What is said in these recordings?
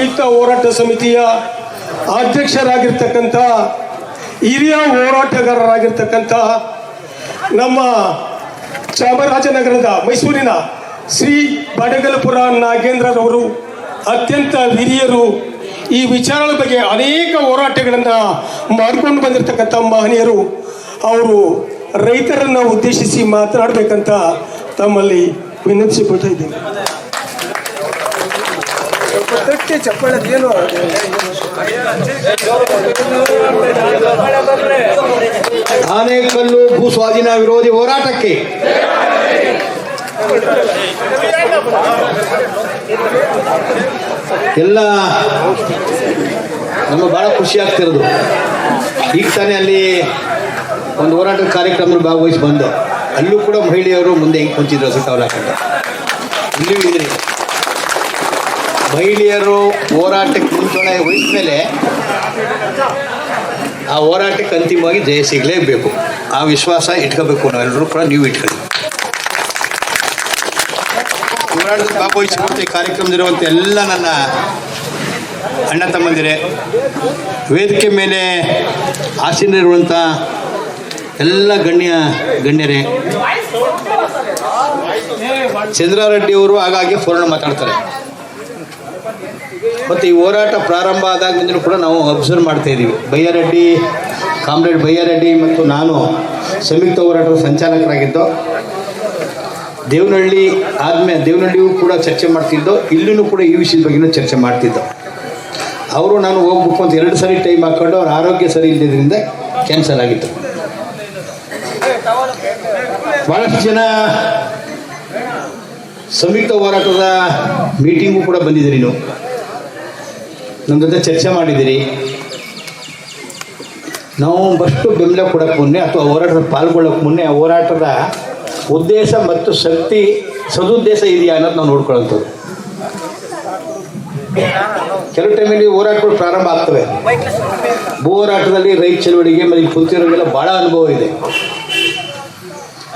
ಸಂಯುಕ್ತ ಹೋರಾಟ ಸಮಿತಿಯ ಅಧ್ಯಕ್ಷರಾಗಿರ್ತಕ್ಕಂಥ ಹಿರಿಯ ಹೋರಾಟಗಾರರಾಗಿರ್ತಕ್ಕಂಥ ನಮ್ಮ ಚಾಮರಾಜನಗರದ ಮೈಸೂರಿನ ಶ್ರೀ ಬಡಗಲಪುರ ನಾಗೇಂದ್ರರವರು, ಅತ್ಯಂತ ಹಿರಿಯರು ಈ ವಿಚಾರಗಳ ಬಗ್ಗೆ ಅನೇಕ ಹೋರಾಟಗಳನ್ನು ಮಾಡಿಕೊಂಡು ಬಂದಿರತಕ್ಕಂಥ ಮಹನೀಯರು. ಅವರು ರೈತರನ್ನು ಉದ್ದೇಶಿಸಿ ಮಾತನಾಡಬೇಕಂತ ತಮ್ಮಲ್ಲಿ ವಿನಂತಿಸಿಕೊಳ್ತಾ ಇದ್ದೇನೆ. ತಟ್ಟಿ ಆನೆ ಕಲ್ಲು ಭೂ ಸ್ವಾಧೀನ ವಿರೋಧಿ ಹೋರಾಟಕ್ಕೆ. ಎಲ್ಲ ನಮಗೆ ಬಹಳ ಖುಷಿ ಆಗ್ತಿರೋದು. ಈಗ ತಾನೇ ಅಲ್ಲಿ ಒಂದು ಹೋರಾಟದ ಕಾರ್ಯಕ್ರಮದಲ್ಲಿ ಭಾಗವಹಿಸಿ ಬಂದು. ಅಲ್ಲೂ ಕೂಡ ಮಹಿಳೆಯರು ಮುಂದೆ ಹೆಂಗೆ ಕುಂತಿದ್ರು ಸಿಕ್ಕಾವಲ್ಲ ಇಲ್ಲಿ ಇದ್ರಿ ಮಹಿಳೆಯರು ಹೋರಾಟಕ್ಕೆ ಮುಂಚೂಣಿ ಮೇಲೆ ಆ ಹೋರಾಟಕ್ಕೆ ಅಂತಿಮವಾಗಿ ಜಯ ಸಿಗಲೇಬೇಕು. ಆ ವಿಶ್ವಾಸ ಇಟ್ಕೋಬೇಕು ನಾವೆಲ್ಲರೂ ಕೂಡ ನೀವು ಇಟ್ಕೊಳ್ಳಿ. ಹೋರಾಟದ ಭಾಗವಹಿಸಿರುವಂಥ ಈ ಕಾರ್ಯಕ್ರಮದಲ್ಲಿರುವಂಥ ಎಲ್ಲ ನನ್ನ ಅಣ್ಣ ತಮ್ಮಂದಿರೇ, ವೇದಿಕೆ ಮೇಲೆ ಆಸೀನರಿರುವಂಥ ಎಲ್ಲ ಗಣ್ಯ ಗಣ್ಯರೇ ಚಂದ್ರಾರೆಡ್ಡಿಯವರು ಆಗಾಗ್ಗೆ ಫೋನ್ ಮಾತಾಡ್ತಾರೆ. ಮತ್ತು ಈ ಹೋರಾಟ ಪ್ರಾರಂಭ ಆದಾಗಿಂದಲೂ ಕೂಡ ನಾವು ಅಬ್ಸರ್ವ್ ಮಾಡ್ತಾ ಇದ್ದೀವಿ ಬಯ್ಯಾರೆಡ್ಡಿ ಕಾಮ್ರೇಡ್ ಬಯ್ಯಾರೆಡ್ಡಿ ಮತ್ತು ನಾನು ಸಂಯುಕ್ತ ಹೋರಾಟದ ಸಂಚಾಲಕರಾಗಿದ್ದು, ದೇವನಹಳ್ಳಿ ಆದಮೇಲೆ ದೇವನಹಳ್ಳಿಯೂ ಕೂಡ ಚರ್ಚೆ ಮಾಡ್ತಿದ್ದೋ ಇಲ್ಲೂ ಕೂಡ ಈ ವಿಷಯದ ಬಗ್ಗೆನೂ ಚರ್ಚೆ ಮಾಡ್ತಿದ್ದೋ. ಅವರು ನಾನು ಹೋಗ್ಬೇಕು ಅಂತ ಎರಡು ಸರಿ ಟೈಮ್ ಹಾಕ್ಕೊಂಡು ಅವ್ರ ಆರೋಗ್ಯ ಸರಿ ಇಲ್ಲದ್ರಿಂದ ಕ್ಯಾನ್ಸಲ್ ಆಗಿತ್ತು. ಭಾಳಷ್ಟು ಜನ ಸಂಯುಕ್ತ ಹೋರಾಟದ ಮೀಟಿಂಗು ಕೂಡ ಬಂದಿದ್ದೀರಿ ನೀವು. ನಮ್ಮ ಜೊತೆ ಚರ್ಚೆ ಮಾಡಿದ್ದೀರಿ ನಾವು ಫಸ್ಟು ಬೆಂಬಲ ಕೊಡೋಕ್ಕೆ ಮುನ್ನೆ ಅಥವಾ ಹೋರಾಟದ ಪಾಲ್ಗೊಳ್ಳೋಕೆ ಮುನ್ನೆ ಹೋರಾಟದ ಉದ್ದೇಶ ಮತ್ತು ಶಕ್ತಿ ಸದುದ್ದೇಶ ಇದೆಯಾ ಅನ್ನೋದು ನಾವು ನೋಡ್ಕೊಳ್ಳೋಂಥದ್ದು ಕೆಲವು ಟೈಮಲ್ಲಿ ಹೋರಾಟಗಳು ಪ್ರಾರಂಭ ಆಗ್ತವೆ. ಭೂ ಹೋರಾಟದಲ್ಲಿ ರೈತ ಚಳವಳಿಗೆ ಮತ್ತು ಕುಂತಿರೋರಿಗೆಲ್ಲ ಭಾಳ ಅನುಭವ ಇದೆ.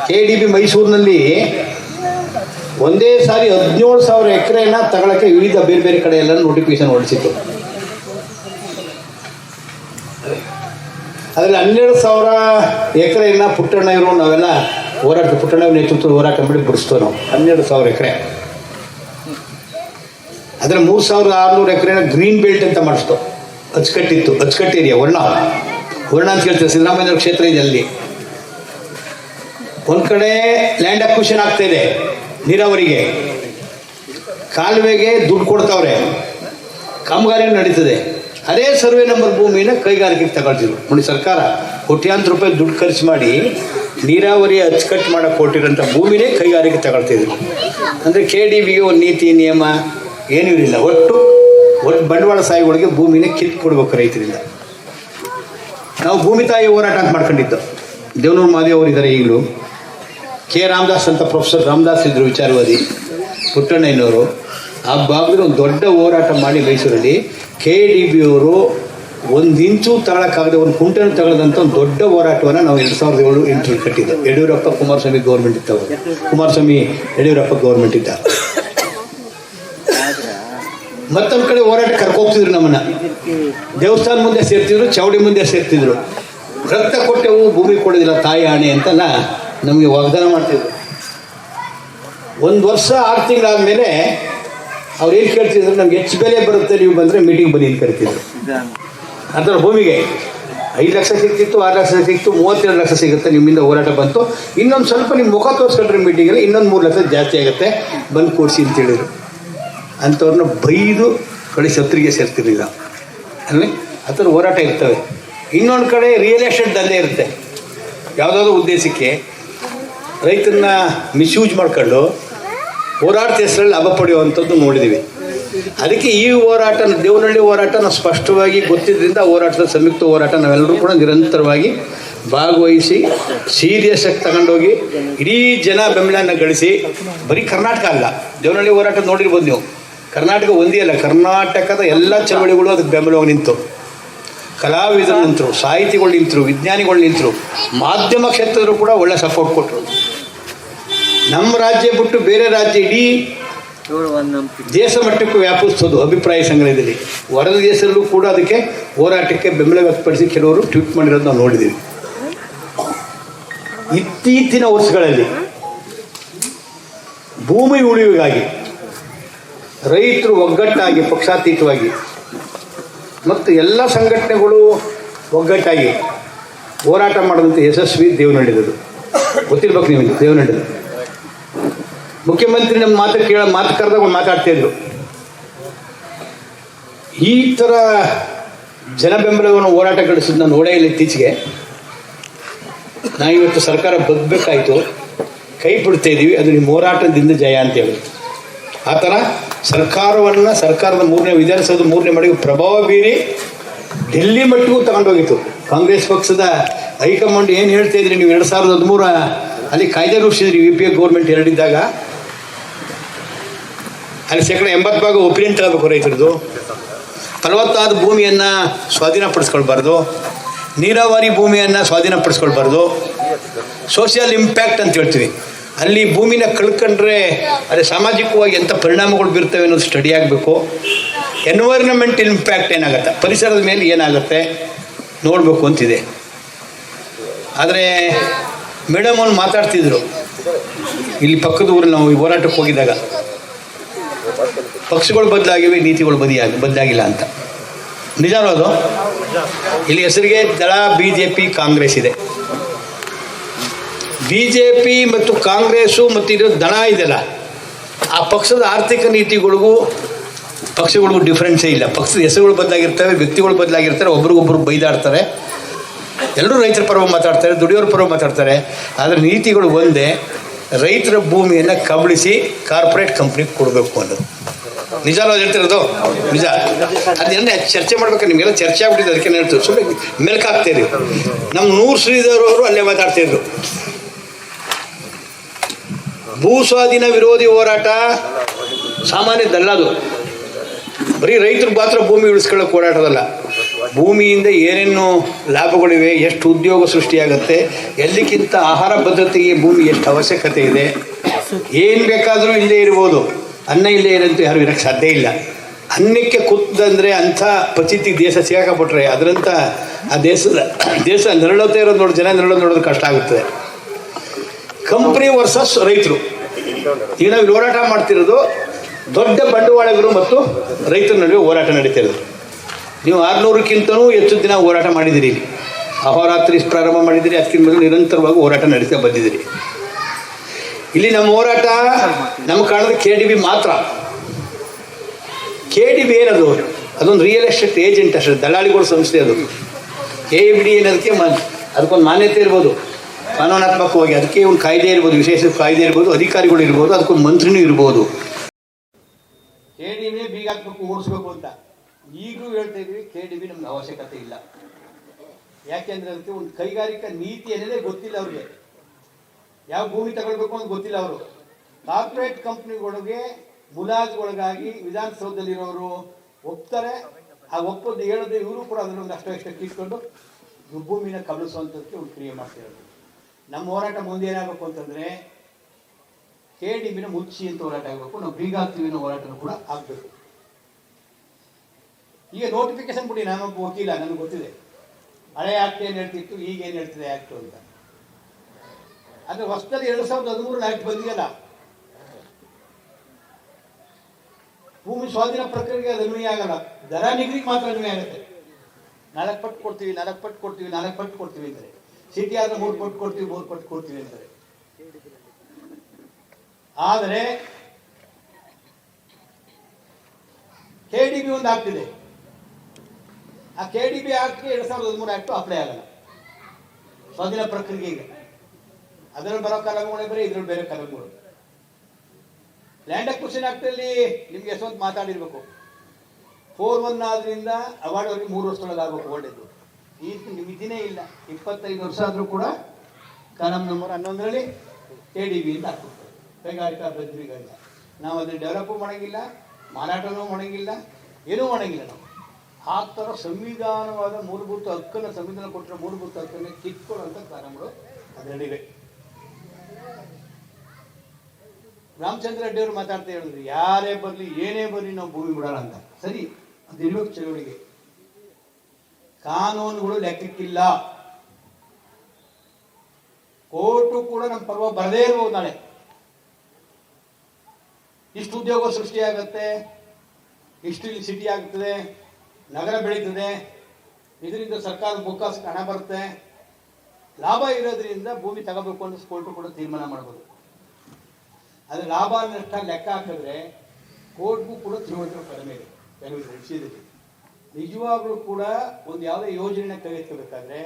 ಕೆ ಡಿ ಬಿ ಮೈಸೂರಿನಲ್ಲಿ ಒಂದೇ ಸಾರಿ ಹದಿನೇಳು ಸಾವಿರ ಎಕರೆನ ತಗೊಳಕ್ಕೆ ವಿವಿಧ ಬೇರೆ ಬೇರೆ ಕಡೆ ಎಲ್ಲ ನೋಟಿಫಿಕೇಶನ್ ಹೊರಡಿಸಿತ್ತು ಅದರಲ್ಲಿ ಹನ್ನೆರಡು ಸಾವಿರ ಎಕರೆನ ಪುಟ್ಟಣ್ಣ ಇವರು, ನಾವೆಲ್ಲ ಹೋರಾಟ ಪುಟ್ಟಣ್ಣ ನೇತೃತ್ವ ಹೋರಾಟ ಮಾಡಿ ಬಿಡಿಸ್ತೇವೆ ನಾವು. ಹನ್ನೆರಡು ಸಾವಿರ ಎಕರೆ. ಅದರ ಮೂರು ಸಾವಿರದ ಆರುನೂರು ಎಕರೆನ ಗ್ರೀನ್ ಬೆಲ್ಟ್ ಅಂತ ಮಾಡಿಸ್ತು. ಅಚ್ಚುಕಟ್ಟಿತ್ತು. ಅಚ್ಚುಕಟ್ಟು ಏರಿಯಾ, ವರ್ಣ. ವರ್ಣ ಅಂತ ಹೇಳ್ತಾರೆ ಸಿದ್ದರಾಮಯ್ಯ ಕ್ಷೇತ್ರ ಇದೆ ಅಲ್ಲಿ. ಒಂದು ಕಡೆ ಲ್ಯಾಂಡ್ ಅಕ್ವಿಷನ್ ಆಗ್ತಾ ಇದೆ, ನೀರಾವರಿಗೆ. ಕಾಲುವೆಗೆ ದುಡ್ಡು ಕೊಡ್ತಾವ್ರೆ. ಕಾಮಗಾರಿ ನಡೀತದೆ. ಅದೇ ಸರ್ವೆ ನಂಬರ್ ಭೂಮಿನ ಕೈಗಾರಿಕೆಗೆ ತಗೊಳ್ತಿದ್ರು. ನೋಡಿ, ಸರ್ಕಾರ ಕೋಟ್ಯಾಂತರ ರೂಪಾಯಿ ದುಡ್ಡು ಖರ್ಚು ಮಾಡಿ ನೀರಾವರಿ ಅಚ್ಚುಕಟ್ಟು ಮಾಡೋಕ್ಕೆ ಕೊಟ್ಟಿರೋಂಥ ಭೂಮಿನೇ ಕೈಗಾರಿಕೆ ತಗೊಳ್ತಿದ್ರು. ಅಂದರೆ ಕೆ ಡಿ ಬಿಗೆ ಒಂದು ನೀತಿ, ನಿಯಮ ಏನೂ ಇರಲಿಲ್ಲ. ಒಟ್ಟು ಒಟ್ಟು ಬಂಡವಾಳ ಸಾಯಿಗಳಿಗೆ ಭೂಮಿನೇ ಕಿತ್ತು ಕೊಡ್ಬೇಕು ರೈತರಿಂದ. ನಾವು ಭೂಮಿ ತಾಯಿ ಹೋರಾಟ ಅಂತ ಮಾಡ್ಕೊಂಡಿದ್ದು. ದೇವನೂರು ಮಾದೇವ್ ಇದ್ದಾರೆ ಈಗಲೂ. ಕೆ ರಾಮದಾಸ್ ಅಂತ ಪ್ರೊಫೆಸರ್ ರಾಮದಾಸ್ ಇದ್ದರು ವಿಚಾರವಾದಿ. ಪುಟ್ಟಣ್ಣಯ್ಯನವರು. ಆ ಭಾಗದಲ್ಲಿ ಒಂದು ದೊಡ್ಡ ಹೋರಾಟ ಮಾಡಿ ಮೈಸೂರಲ್ಲಿ ಕೆ ಡಿ ಬಿ ಅವರು ಒಂದು ಇಂಚು ತಗೊಳಕ್ಕಾಗದೆ ಒಂದು ಕುಂಟೆನ ತಗೊಳ್ಳದಂಥ ಒಂದು ದೊಡ್ಡ ಹೋರಾಟವನ್ನು ನಾವು ಎರಡು ಸಾವಿರದ ಏಳು ಎಂಟರಲ್ಲಿ ಕಟ್ಟಿದ್ದು. ಯಡಿಯೂರಪ್ಪ ಕುಮಾರಸ್ವಾಮಿ ಗೌರ್ಮೆಂಟ್ ಇತ್ತವರು ಕುಮಾರಸ್ವಾಮಿ ಯಡಿಯೂರಪ್ಪ ಗೌರ್ಮೆಂಟ್ ಇದ್ದ. ಮತ್ತೊಂದು ಕಡೆ ಹೋರಾಟ ಕರ್ಕೋಗ್ತಿದ್ರು ನಮ್ಮನ್ನ. ದೇವಸ್ಥಾನ ಮುಂದೆ ಸೇರ್ತಿದ್ರು ಚೌಡಿ ಮುಂದೆ ಸೇರ್ತಿದ್ರು. ರಕ್ತ ಕೊಟ್ಟೆವು, ಭೂಮಿ ಕೊಡೋದಿಲ್ಲ, ತಾಯಿ ಆಣೆ ಅಂತೆಲ್ಲ ನಮಗೆ ವಾಗ್ದಾನ ಮಾಡ್ತಿದ್ರು. ಒಂದು ವರ್ಷ ಆರು ತಿಂಗಳಾದಮೇಲೆ ಅವ್ರು ಏನು ಕೇಳ್ತಿದ್ರು? ನಮ್ಗೆ ಹೆಚ್ಚು ಬೆಲೆ ಬರುತ್ತೆ, ನೀವು ಬಂದರೆ ಮೀಟಿಂಗ್ ಬನ್ನಿ ಅಂತ ಕರಿತಿದ್ರು. ಅದರ ಭೂಮಿಗೆ. ಐದು ಲಕ್ಷ ಸಿಗ್ತಿತ್ತು, ಆರು ಲಕ್ಷ ಸಿಕ್ತು ಮೂವತ್ತೆರಡು ಲಕ್ಷ ಸಿಗುತ್ತೆ, ನಿಮ್ಮಿಂದ ಹೋರಾಟ ಬಂತು. ಇನ್ನೊಂದು ಸ್ವಲ್ಪ ನಿಮ್ಮ ಮುಖ ತೋರಿಸ್ಕೊಂಡ್ರೆ ಮೀಟಿಂಗಲ್ಲಿ ಇನ್ನೊಂದು ಮೂರು ಲಕ್ಷ ಜಾಸ್ತಿ ಆಗುತ್ತೆ, ಬಂದು ಕೂಡಿಸಿ ಅಂತ ಹೇಳಿದ್ರು. ಅಂಥವ್ರನ್ನ ಬೈದು ಕಡೆ ಶತ್ರಿಗೆ ಸೇರ್ತಿರ್ಲಿಲ್ಲ. ಅಲ್ಲಿ ಆ ಥರ ಹೋರಾಟ ಇರ್ತವೆ. ಇನ್ನೊಂದು ಕಡೆ ರಿಯಲ್ ಎಸ್ಟೇಟ್ ದಂಧೆ ಇರುತ್ತೆ. ಯಾವುದಾದ್ರು ಉದ್ದೇಶಕ್ಕೆ ರೈತರನ್ನ ಮಿಸ್ಯೂಸ್ ಮಾಡ್ಕೊಂಡು ಹೋರಾಟದ ಹೆಸರಲ್ಲಿ ಲಾಭ ಪಡೆಯುವಂಥದ್ದು ನೋಡಿದ್ದೀವಿ. ಅದಕ್ಕೆ ಈ ಹೋರಾಟ, ದೇವನಹಳ್ಳಿ ಹೋರಾಟ ನಾವು ಸ್ಪಷ್ಟವಾಗಿ ಗೊತ್ತಿದ್ದರಿಂದ ಹೋರಾಟದ ಸಂಯುಕ್ತ ಹೋರಾಟ ನಾವೆಲ್ಲರೂ ಕೂಡ ನಿರಂತರವಾಗಿ ಭಾಗವಹಿಸಿ ಸೀರಿಯಸ್ ಆಗಿ ತಗೊಂಡೋಗಿ, ಇಡೀ ಜನ ಬೆಂಬಲನ ಗಳಿಸಿ, ಬರೀ ಕರ್ನಾಟಕ ಅಲ್ಲ, ದೇವನಹಳ್ಳಿ ಹೋರಾಟ ನೋಡಿರ್ಬೋದು ನೀವು. ಕರ್ನಾಟಕ ಒಂದೇ ಅಲ್ಲ, ಕರ್ನಾಟಕದ ಎಲ್ಲ ಚಳವಳಿಗಳು ಅದಕ್ಕೆ ಬೆಂಬಲವಾಗಿ ನಿಂತು. ಕಲಾವಿದರು ನಿಂತರು, ಸಾಹಿತಿಗಳು ನಿಂತರು, ವಿಜ್ಞಾನಿಗಳು ನಿಂತರು, ಮಾಧ್ಯಮ ಕ್ಷೇತ್ರದಲ್ಲೂ ಕೂಡ ಒಳ್ಳೆ ಸಪೋರ್ಟ್ ಕೊಟ್ಟರು. ನಮ್ಮ ರಾಜ್ಯ ಬಿಟ್ಟು ಬೇರೆ ರಾಜ್ಯ ಇಡೀ ದೇಶ ಮಟ್ಟಕ್ಕೂ ವ್ಯಾಪಿಸೋದು ಅಭಿಪ್ರಾಯ ಸಂಗ್ರಹದಲ್ಲಿ. ಹೊರ ದೇಶದಲ್ಲೂ ಕೂಡ ಅದಕ್ಕೆ ಹೋರಾಟಕ್ಕೆ ಬೆಂಬಲ ವ್ಯಕ್ತಪಡಿಸಿ ಕೆಲವರು ಟ್ವೀಟ್ ಮಾಡಿರೋದು ನಾವು ನೋಡಿದ್ದೀವಿ. ಇತ್ತೀಚಿನ ವರ್ಷಗಳಲ್ಲಿ ಭೂಮಿ ಉಳಿವಿಗಾಗಿ ರೈತರು ಒಗ್ಗಟ್ಟಾಗಿ ಪಕ್ಷಾತೀತವಾಗಿ ಮತ್ತು ಎಲ್ಲ ಸಂಘಟನೆಗಳು ಒಗ್ಗಟ್ಟಾಗಿ ಹೋರಾಟ ಮಾಡುವಂಥ ಯಶಸ್ವಿ ದೇವನಹಳ್ಳಿದು ಗೊತ್ತಿರ್ಬೇಕು ನಿಮಗೆ ದೇವನಹಳ್ಳಿ. ಮುಖ್ಯಮಂತ್ರಿ ನಮ್ಮ ಮಾತು ಕೇಳ ಮಾತು ಕರೆದಾಗ ಮಾತಾಡ್ತಾ ಇದ್ರು. ಈ ಥರ ಜನ ಬೆಂಬಲವನ್ನು ಹೋರಾಟ ಗಳಿಸಿದ್ದು ನಾನು ನೋಡೇ ಇಲ್ಲ ಇತ್ತೀಚೆಗೆ ನಾವಿವತ್ತು ಸರ್ಕಾರ ಬಗ್ಬೇಕಾಯ್ತು ಕೈ ಬಿಡ್ತಾ ಇದ್ದೀವಿ ಅದು ನಿಮ್ಮ ಹೋರಾಟದಿಂದ ಜಯ ಅಂತೇಳಿ ಆ ಥರ ಸರ್ಕಾರವನ್ನು ಸರ್ಕಾರದ ಮೂರನೇ ವಿಧಾನಸೌಧ ಮೂರನೇ ಮಡಿಗೆ ಪ್ರಭಾವ ಬೀರಿ ಡೆಲ್ಲಿ ಮಟ್ಟಿಗೂ ತಗೊಂಡೋಗಿತ್ತು. ಕಾಂಗ್ರೆಸ್ ಪಕ್ಷದ ಹೈಕಮಾಂಡ್ ಏನು ಹೇಳ್ತಾ ಇದ್ರಿ? ನೀವು ಎರಡು ಸಾವಿರದ ಹದಿಮೂರ ಅಲ್ಲಿ ಕಾಯ್ದೆ ರೂಪಿಸಿದ್ರಿ. ಯು ಪಿ ಎ ಗೌರ್ಮೆಂಟ್ ಎರಡಿದ್ದಾಗ. ಅಲ್ಲಿ ಶೇಕಡ ಎಂಬತ್ತು ಭಾಗ ಒಪಿನಿಯನ್ ತಗೋಬೇಕು ರೈತರದು ಫಲವತ್ತಾದ ಭೂಮಿಯನ್ನು ಸ್ವಾಧೀನಪಡಿಸ್ಕೊಳ್ಬಾರ್ದು. ನೀರಾವರಿ ಭೂಮಿಯನ್ನು ಸ್ವಾಧೀನಪಡಿಸ್ಕೊಳ್ಬಾರ್ದು. ಸೋಷಿಯಲ್ ಇಂಪ್ಯಾಕ್ಟ್ ಅಂತ ಹೇಳ್ತೀವಿ. ಅಲ್ಲಿ ಭೂಮಿನ ಕಳ್ಕೊಂಡ್ರೆ ಅದೇ ಸಾಮಾಜಿಕವಾಗಿ ಎಂಥ ಪರಿಣಾಮಗಳು ಬೀರ್ತವೆ ಅನ್ನೋದು ಸ್ಟಡಿ ಆಗಬೇಕು. ಎನ್ವೈರ್ನಮೆಂಟ್ ಇಂಪ್ಯಾಕ್ಟ್ ಏನಾಗುತ್ತೆ? ಪರಿಸರದ ಮೇಲೆ ಏನಾಗುತ್ತೆ? ನೋಡಬೇಕು ಅಂತಿದೆ. ಆದರೆ ಮೇಡಮ್ ಅವ್ನು ಮಾತಾಡ್ತಿದ್ರು. ಇಲ್ಲಿ ಪಕ್ಕದ ಊರಲ್ಲಿ ನಾವು ಹೋರಾಟಕ್ಕೆ ಹೋಗಿದ್ದಾಗ. ಪಕ್ಷಗಳು ಬದಲಾಗಿವೆ, ನೀತಿಗಳು ಬದಿಯಾಗಿ ಬದಲಾಗಿಲ್ಲ ಅಂತ. ನಿಜ ಅದು? ಇಲ್ಲಿ ಹೆಸರಿಗೆ ದಳ ಬಿ ಜೆ ಪಿ ಕಾಂಗ್ರೆಸ್ ಇದೆ. ಬಿ ಜೆ ಪಿ ಮತ್ತು ಕಾಂಗ್ರೆಸ್ಸು ಮತ್ತು ಇರೋ ದಳ ಇದೆಯಲ್ಲ ಆ ಪಕ್ಷದ ಆರ್ಥಿಕ ನೀತಿಗಳಿಗೂ ಪಕ್ಷಗಳಿಗೂ ಡಿಫ್ರೆನ್ಸೇ ಇಲ್ಲ. ಪಕ್ಷದ ಹೆಸರುಗಳು ಬದಲಾಗಿರ್ತವೆ, ವ್ಯಕ್ತಿಗಳು ಬದಲಾಗಿರ್ತಾರೆ, ಒಬ್ರಿಗೊಬ್ರು ಬೈದಾಡ್ತಾರೆ. ಎಲ್ಲರೂ ರೈತರ ಪರವಾಗಿ ಮಾತಾಡ್ತಾರೆ, ದುಡಿಯೋರ ಪರವಾಗಿ ಮಾತಾಡ್ತಾರೆ. ಆದರೆ ನೀತಿಗಳು ಒಂದೇ. ರೈತರ ಭೂಮಿಯನ್ನು ಕಬಳಿಸಿ ಕಾರ್ಪೊರೇಟ್ ಕಂಪ್ನಿಗೆ ಕೊಡಬೇಕು ಅನ್ನೋದು. ನಿಜ ನಾವು ಹೇಳ್ತಿರೋದು ನಿಜ. ಅದನ್ನೇ ಚರ್ಚೆ ಮಾಡ್ಬೇಕು, ನಿಮಗೆಲ್ಲ ಚರ್ಚೆ ಆಗ್ಬಿಟ್ಟಿದೆ, ಅದಕ್ಕೆ ಹೇಳ್ತೀವಿ ಸುಮ್ಮನೆ ಮೆಲ್ಕ್ ಹಾಕ್ತೀರಿ ನಮ್ಮ ನೂರು ಶ್ರೀಧರ್ ಅವರು ಅಲ್ಲೇ ಮಾತಾಡ್ತಿದ್ರು ಭೂ ಸ್ವಾಧೀನ ವಿರೋಧಿ ಹೋರಾಟ ಸಾಮಾನ್ಯದಲ್ಲ ಅದು ಬರೀ ರೈತರು ಮಾತ್ರ ಭೂಮಿ ಉಳಿಸ್ಕೊಳ್ಳೋಕೆ ಹೋರಾಟದಲ್ಲ ಭೂಮಿಯಿಂದ ಏನೇನು ಲಾಭಗಳಿವೆ, ಎಷ್ಟು ಉದ್ಯೋಗ ಸೃಷ್ಟಿಯಾಗುತ್ತೆ, ಎಲ್ಲಿಗಿಂತ ಆಹಾರ ಭದ್ರತೆಗೆ ಭೂಮಿ ಎಷ್ಟು ಅವಶ್ಯಕತೆ ಇದೆ, ಏನು ಬೇಕಾದರೂ ಇಲ್ಲೇ ಇರ್ಬೋದು. ಅನ್ನ ಇಲ್ಲೇ ಇರಂತೂ ಯಾರು ಇರೋಕ್ಕೆ ಸಾಧ್ಯ ಇಲ್ಲ. ಅನ್ನಕ್ಕೆ ಕುತ್ತಂದರೆ ಅಂಥ ಪರಿಸ್ಥಿತಿ ದೇಶ ಸಿಗಾಕಪಟ್ರೆ ಅದರಂಥ ಆ ದೇಶದ ದೇಶ ನರಳುತ್ತಾ ಇರೋದು ನೋಡಿ, ಜನ ನೆರಳು ನೋಡೋದು ಕಷ್ಟ ಆಗುತ್ತದೆ ಕಂಪ್ನಿ ವರ್ಸಸ್ ರೈತರು. ಈಗ ನಾವು ಹೋರಾಟ ಮಾಡ್ತಿರೋದು ದೊಡ್ಡ ಬಂಡವಾಳಗರು ಮತ್ತು ರೈತರ ನಡುವೆ ಹೋರಾಟ ನಡೀತಿರೋದು ನೀವು ಆರುನೂರಕ್ಕಿಂತಲೂ ಹೆಚ್ಚು ದಿನ ಹೋರಾಟ ಮಾಡಿದ್ದೀರಿ ಇಲ್ಲಿ ಅಹೋರಾತ್ರಿ ಪ್ರಾರಂಭ ಮಾಡಿದ್ದೀರಿ ಅದಕ್ಕಿಂತ ಮೊದಲು ನಿರಂತರವಾಗಿ ಹೋರಾಟ ನಡೆಸ್ತಾ ಬಂದಿದ್ದೀರಿ ಇಲ್ಲಿ ನಮ್ಮ ಹೋರಾಟ, ನಮ್ಮ ಕಾಣದ ಕೆ ಡಿ ಬಿ ಮಾತ್ರ. ಕೆ ಡಿ ಬಿ ಏನದು? ಅದೊಂದು ರಿಯಲ್ ಎಸ್ಟೇಟ್ ಏಜೆಂಟ್ ಅಷ್ಟೇ ದಳ್ಳಾಳಿಗಳ ಸಂಸ್ಥೆ ಅದು. ಕೆ ಬಿ ಡಿ ಏನದಕ್ಕೆ ಮ, ಅದಕ್ಕೊಂದು ಮಾನ್ಯತೆ ಇರ್ಬೋದು. ಕಾನೂನಾತ್ಮಕವಾಗಿ ಅದಕ್ಕೆ ಒಂದು ಕಾಯ್ದೆ ಇರ್ಬೋದು, ವಿಶೇಷ ಕಾಯ್ದೆ ಇರ್ಬೋದು, ಅಧಿಕಾರಿಗಳು ಇರ್ಬೋದು, ಅದಕ್ಕೊಂದು ಮಂತ್ರಿನೂ ಇರ್ಬೋದು. ಕೆ ಡಿ ಬಿ ಬೀಗ ಓಡಿಸ್ಬೇಕು ಅಂತ. ಈಗಲೂ ಹೇಳ್ತಾ ಇದ್ದೀವಿ ಕೆ ಡಿ ಬಿ ನಮ್ಗೆ ಅವಶ್ಯಕತೆ ಇಲ್ಲ. ಯಾಕೆಂದ್ರೆ ಅದಕ್ಕೆ ಒಂದು ಕೈಗಾರಿಕಾ ನೀತಿ ಅನ್ನೋದೇ ಗೊತ್ತಿಲ್ಲ ಅವ್ರಿಗೆ. ಯಾವ ಭೂಮಿ ತಗೊಳ್ಬೇಕು ಅಂತ ಗೊತ್ತಿಲ್ಲ ಅವರು. ಕಾರ್ಪೊರೇಟ್ ಕಂಪ್ನಿಗಳಿಗೆ ಮುಲಾಜ್ಗೊಳಗಾಗಿ ವಿಧಾನಸೌಧದಲ್ಲಿರೋರು ಒಪ್ತಾರೆ. ಆ ಒಪ್ಪದ್ದು ಹೇಳದೆ ಇವರು ಕೂಡ ಅದನ್ನೊಂದು ಅಷ್ಟೇ ಅಷ್ಟೇ ಕಿಟ್ಕೊಂಡು ಭೂಮಿನ ಕಬಳಿಸುವಂಥದ್ದಕ್ಕೆ ಒಂದು ಕ್ರಿಯೆ ಮಾಡ್ತಿರೋದು ನಮ್ಮ ಹೋರಾಟ ಮುಂದೆ ಏನಾಗಬೇಕು ಅಂತಂದ್ರೆ ಕೆ ಡಿ ಬಿನ ಮುಚ್ಚಿ ಅಂತ ಹೋರಾಟ ಆಗಬೇಕು. ನಾವು ಬೀಗಾಕ್ತಿವಿನ ಹೋರಾಟನೂ ಕೂಡ ಆಗಬೇಕು. ಈಗ ನೋಟಿಫಿಕೇಶನ್ ಕೊಡಿ ನಾನೊಬ್ಬ ವಕೀಲ, ನನಗೆ ಗೊತ್ತಿದೆ. ಹಳೆ ಆಕ್ಟ್ ಏನು ಹೇಳ್ತಿತ್ತು, ಈಗ ಏನು ಹೇಳ್ತಿದೆ ಆಕ್ಟ್ ಅಂತ. ಆದರೆ ಹೊಸದಲ್ಲಿ ಎರಡು ಸಾವಿರದ ಹದಿಮೂರು ಆ್ಯಕ್ಟ್ ಬಂದಿದೆಯಲ್ಲ? ಭೂಮಿ ಸ್ವಾಧೀನ ಪ್ರಕ್ರಿಯೆಗೆ ಅದು ಅನ್ವಯ ಆಗಲ್ಲ. ದರ ನಿಗದಿಗೆ ಮಾತ್ರ ಅನ್ವಯ ಆಗುತ್ತೆ. ನಾಲ್ಕು ಪಟ್ಟು ಕೊಡ್ತೀವಿ, ನಾಲ್ಕು ಪಟ್ಟು ಕೊಡ್ತೀವಿ, ನಾಲ್ಕು ಪಟ್ಟು ಕೊಡ್ತೀವಿ ಅಂತಾರೆ. ಸಿಟಿ ಆದರೆ ಮೂರು ಪಟ್ಟು ಕೊಡ್ತೀವಿ, ಮೂರು ಪಟ್ಟು ಕೊಡ್ತೀವಿ ಅಂತಾರೆ. ಆದರೆ ಕೆ ಡಿ ಬಿ ಒಂದು ಆಗ್ತಿದೆ. ಆ ಕೆ ಡಿ ಬಿ ಆಕ್ಟ್ಗೆ ಎರಡ್ ಸಾವಿರದ ಹದಿಮೂರು ಆಕ್ಟು ಅಪ್ಲೈ ಆಗಲ್ಲ. ಸ್ವಾಧೀನ ಈಗ. ಅದರಲ್ಲಿ ಬರೋ ಕಲಂಗಳು ಬೇರೆ ಇದ್ರಲ್ಲಿ ಬೇರೆ ಕಲಂಗಳು. ಲ್ಯಾಂಡ್ ಅಕ್ವಿಷನ್ ಆಕ್ಟ್ ಅಲ್ಲಿ ನಿಮ್ಗೆ ಎಷ್ಟೊಂದು ಮಾತಾಡಿರ್ಬೇಕು. ಫೋರ್ ಒನ್ ಆದ್ರಿಂದ ಅವಾರ್ಡ್ ಅವ್ರಿಗೆ ಮೂರು ವರ್ಷದೊಳಗೆ ಆಗ್ಬೇಕು ಒಳ್ಳೇದು ಈ ಮಿತಿನೇ ಇಲ್ಲ. ಇಪ್ಪತ್ತೈದು ವರ್ಷ ಆದ್ರೂ ಕೂಡ ಕಲಂ ನಂಬರ್ ಹನ್ನೊಂದರಲ್ಲಿ ಕೆ ಡಿ ಬಿ ಇಂದ ಕೈಗಾರಿಕಾ ಅಭಿವೃದ್ಧಿಗಳಿಂದ ನಾವು ಅದನ್ನು ಡೆವಲಪ್ ಮಾಡಂಗಿಲ್ಲ, ಮಾರಾಟನೂ ಮಾಡಂಗಿಲ್ಲ, ಏನೂ ಮಾಡಂಗಿಲ್ಲ ನಾವು. ಆ ಥರ ಸಂವಿಧಾನವಾದ ಮೂಲಭೂತ ಹಕ್ಕನ್ನು, ಸಂವಿಧಾನ ಕೊಟ್ಟಿರೋ ಮೂಲಭೂತ ಹಕ್ಕನ್ನು ಕಿತ್ಕೊಳ್ಳುವಂಥ ಕಾರಣಗಳು ಅದರಲ್ಲಿವೆ. ರಾಮಚಂದ್ರ ರೆಡ್ಡಿ ಅವರು ಮಾತಾಡ್ತಾ ಹೇಳಿದ್ರು, ಯಾರೇ ಬರಲಿ, ಏನೇ ಬರಲಿ ನಾವು ಭೂಮಿ ಬಿಡೋಣ ಅಂತ. ಸರಿ, ಅದು ಇರಬೇಕು ಚಳವಳಿಗೆ. ಕಾನೂನುಗಳು ಲೆಕ್ಕಕ್ಕಿಲ್ಲ. ಕೋರ್ಟು ಕೂಡ ನಮ್ಮ ಪರ್ವ ಬರದೇ ಇರ್ಬೋದು ನಾಳೆ. ಇಷ್ಟು ಉದ್ಯೋಗ ಸೃಷ್ಟಿಯಾಗತ್ತೆ, ಇಷ್ಟು ಇಲ್ಲಿ ಸಿಟಿ ಆಗ್ತದೆ ನಗರ ಬೆಳೀತದೆ. ಇದರಿಂದ ಸರ್ಕಾರದ ಬುಕ್ಕಾಸ್ ಹಣ ಬರುತ್ತೆ. ಲಾಭ ಇರೋದ್ರಿಂದ ಭೂಮಿ ತಗೋಬೇಕು ಅಂತ ಕೋರ್ಟು ಕೂಡ ತೀರ್ಮಾನ ಮಾಡ್ಬೋದು. ಆದರೆ ಲಾಭ ನಷ್ಟ ಲೆಕ್ಕ ಹಾಕಿದ್ರೆ ಕೋರ್ಟ್ಗೂ ಕೂಡ ತಿಳುವಳಿಕೆ ಕಡಿಮೆ ಇದೆ. ಕೆಲವು ವಿಷಯದಲ್ಲಿ ನಿಜವಾಗ್ಲೂ ಕೂಡ ಒಂದು ಯಾವುದೇ ಯೋಜನೆ ಕೈಗೆತ್ತಬೇಕಾದ್ರೆ